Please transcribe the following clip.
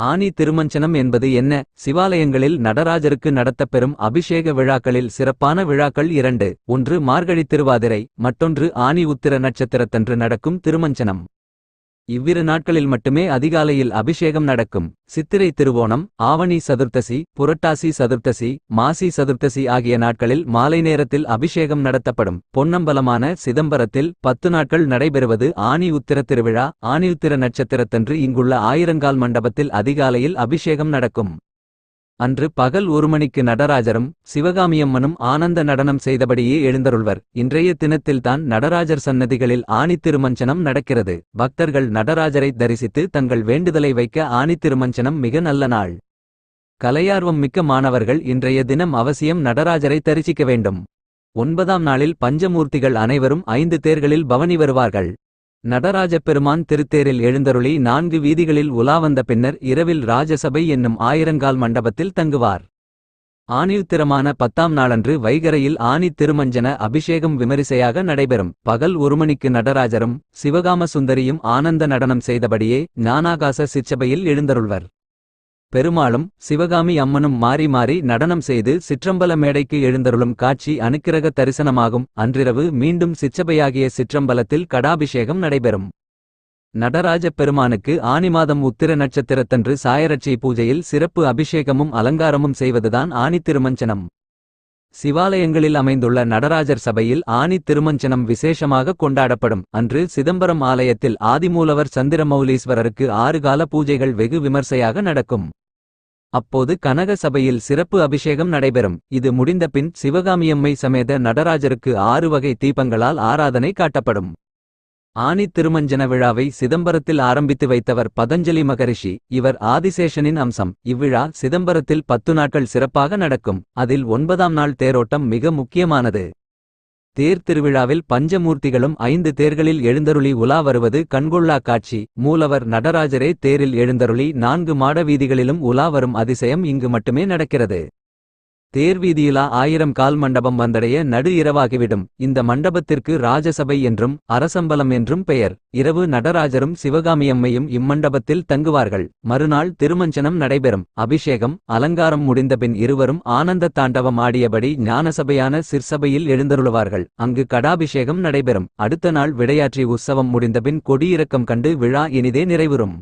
ஆனி திருமஞ்சனம் என்பது என்ன? சிவாலயங்களில் நடராஜருக்கு நடத்தப்பெறும் அபிஷேக விழாக்களில் சிறப்பான விழாக்கள் இரண்டு. ஒன்று மார்கழி திருவாதிரை. மற்றொன்று ஆனி உத்திர நட்சத்திரத்தன்று நடக்கும் திருமஞ்சனம். இவ்விரு நாட்களில் மட்டுமே அதிகாலையில் அபிஷேகம் நடக்கும். சித்திரை திருவோணம் ஆவணி சதுர்த்தசி புரட்டாசி சதுர்த்தசி மாசி சதுர்த்தசி ஆகிய நாட்களில் மாலை நேரத்தில் அபிஷேகம் நடத்தப்படும். பொன்னம்பலமான சிதம்பரத்தில் பத்து நாட்கள் நடைபெறுவது ஆனி உத்திர திருவிழா. ஆனி உத்திர நட்சத்திரத்தன்று இங்குள்ள ஆயிரங்கால் மண்டபத்தில் அதிகாலையில் அபிஷேகம் நடக்கும். அன்று பகல் ஒரு மணிக்கு நடராஜரும் சிவகாமியம்மனும் ஆனந்த நடனம் செய்தபடியே எழுந்தருள்வர். இன்றைய தினத்தில்தான் நடராஜர் சன்னதிகளில் ஆணித்திருமஞ்சனம் நடக்கிறது. பக்தர்கள் நடராஜரை தரிசித்து தங்கள் வேண்டுதலை வைக்க ஆணித்திருமஞ்சனம் மிக நல்ல நாள். கலையார்வம் மிக்க மாணவர்கள் இன்றைய தினம் அவசியம் நடராஜரை தரிசிக்க வேண்டும். ஒன்பதாம் நாளில் பஞ்சமூர்த்திகள் அனைவரும் ஐந்து தேர்களில் பவனி வருவார்கள். நடராஜப்பெருமான் திருத்தேரில் எழுந்தருளி நான்கு வீதிகளில் உலா வந்த பின்னர் இரவில் ராஜசபை என்னும் ஆயிரங்கால் மண்டபத்தில் தங்குவார். ஆணியுத்திரமான பத்தாம் நாளன்று வைகரையில் ஆணி திருமஞ்சன அபிஷேகம் விமரிசையாக நடைபெறும். பகல் ஒரு மணிக்கு நடராஜரும் சிவகாம சுந்தரியும் ஆனந்த நடனம் செய்தபடியே ஞானாகாச சிச்சபையில் எழுந்தருள்வர். பெருமாளும் சிவகாமி அம்மனும் மாறி மாறி நடனம் செய்து சிற்றம்பல மேடைக்கு எழுந்தருளும் காட்சி அனுக்கிரக தரிசனமாகும். அன்றிரவு மீண்டும் சிற்றபையாகிய சிற்றம்பலத்தில் கடாபிஷேகம் நடைபெறும். நடராஜப் பெருமானுக்கு ஆனி மாதம் உத்திர நட்சத்திரத்தன்று சாயரட்சி பூஜையில் சிறப்பு அபிஷேகமும் அலங்காரமும் செய்வதுதான் ஆனி திருமஞ்சனம். சிவாலயங்களில் அமைந்துள்ள நடராஜர் சபையில் ஆனி திருமஞ்சனம் விசேஷமாக கொண்டாடப்படும். அன்று சிதம்பரம் ஆலயத்தில் ஆதிமூலவர் சந்திரமௌலீஸ்வரருக்கு ஆறு கால பூஜைகள் வெகு விமர்சையாக நடக்கும். அப்போது கனக சபையில் சிறப்பு அபிஷேகம் நடைபெறும். இது முடிந்தபின் சிவகாமியம்மை சமேத நடராஜருக்கு ஆறு வகை தீபங்களால் ஆராதனை காட்டப்படும். ஆனி திருமஞ்சன விழாவை சிதம்பரத்தில் ஆரம்பித்து வைத்தவர் பதஞ்சலி மகரிஷி. இவர் ஆதிசேஷனின் அம்சம். இவ்விழா சிதம்பரத்தில் பத்து நாட்கள் சிறப்பாக நடக்கும். அதில் ஒன்பதாம் நாள் தேரோட்டம் மிக முக்கியமானது. தேர் திருவிழாவில் பஞ்சமூர்த்திகளும் ஐந்து தேர்களில் எழுந்தருளி உலா வருவது கண்கொள்ளா காட்சி. மூலவர் நடராஜரே தேரில் எழுந்தருளி நான்கு மாட வீதிகளிலும் உலா வரும் அதிசயம் இங்கு மட்டுமே நடக்கிறது. தேர்வீதியிலா ஆயிரம் கால் மண்டபம் வந்தடைய நடு இரவாகிவிடும். இந்த மண்டபத்திற்கு ராஜசபை என்றும் அரசம்பலம் என்றும் பெயர். இரவு நடராஜரும் சிவகாமியம்மையும் இம்மண்டபத்தில் தங்குவார்கள். மறுநாள் திருமஞ்சனம் நடைபெறும். அபிஷேகம் அலங்காரம் முடிந்தபின் இருவரும் ஆனந்த தாண்டவம் ஆடியபடி ஞானசபையான சிற்சபையில் எழுந்தருளுவார்கள். அங்கு கடாபிஷேகம் நடைபெறும். அடுத்த நாள் விடையாற்றி உற்சவம் முடிந்தபின் கொடியிறக்கம் கண்டு விழா இனிதே நிறைவுறும்.